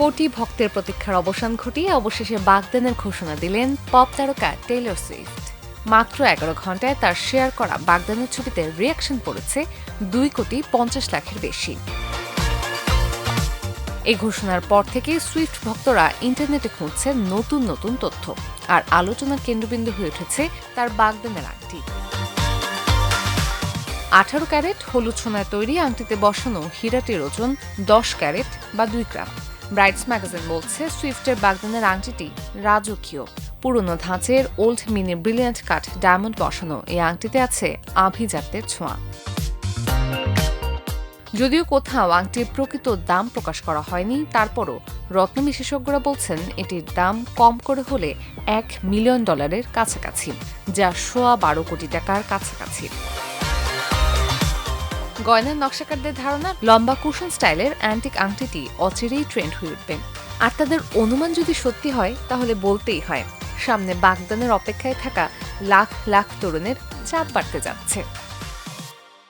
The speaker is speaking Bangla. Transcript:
কোটি ভক্তের প্রতীক্ষার অবসান ঘটিয়ে অবশেষে বাগদানের ঘোষণা দিলেন পপ তারকা টেইলর সুইফট। মাত্র এগারো ঘন্টায় তার শেয়ার করা বাগদানের ছবিতে রিয়াকশন পড়েছে দুই কোটি পঞ্চাশ লাখের বেশি। এই ঘোষণার পর থেকে সুইফট ভক্তরা ইন্টারনেটে খুঁজছেন নতুন নতুন তথ্য আর আলোচনার কেন্দ্রবিন্দু হয়ে উঠেছে তার বাগদানের আংটি। আঠারো ক্যারেট হলুদ সোনায় তৈরি আংটিতে বসানো হীরাটির ওজন দশ ক্যারেট বা দুই গ্রাম। ব্রাইটস ম্যাগাজিন বলছে, সুইফটের বাগদানের আংটিটি রাজকীয়। পুরনো ধাঁচের old mini brilliant cut diamond বসানো, এই আংটিতে আছে আভিজাত্যের ছোঁয়া। যদিও কোথাও আংটির প্রকৃত দাম প্রকাশ করা হয়নি, তারপরও রত্ন বিশেষজ্ঞরা বলছেন, এটির দাম কম করে হলে এক মিলিয়ন ডলারের কাছাকাছি, যা সোয়া বারো কোটি টাকার কাছাকাছি। গয়নার নকশাকারদের ধারণা, লম্বা কুশন স্টাইলের অ্যান্টিক আংটিটি অচিরেই ট্রেন্ড হয়ে উঠবে। আর তাদের অনুমান যদি সত্যি হয়, তাহলে বলতেই হয়, সামনে বাগদানের অপেক্ষায় থাকা লাখ লাখ তরুণের চাপ বাড়তে যাচ্ছে।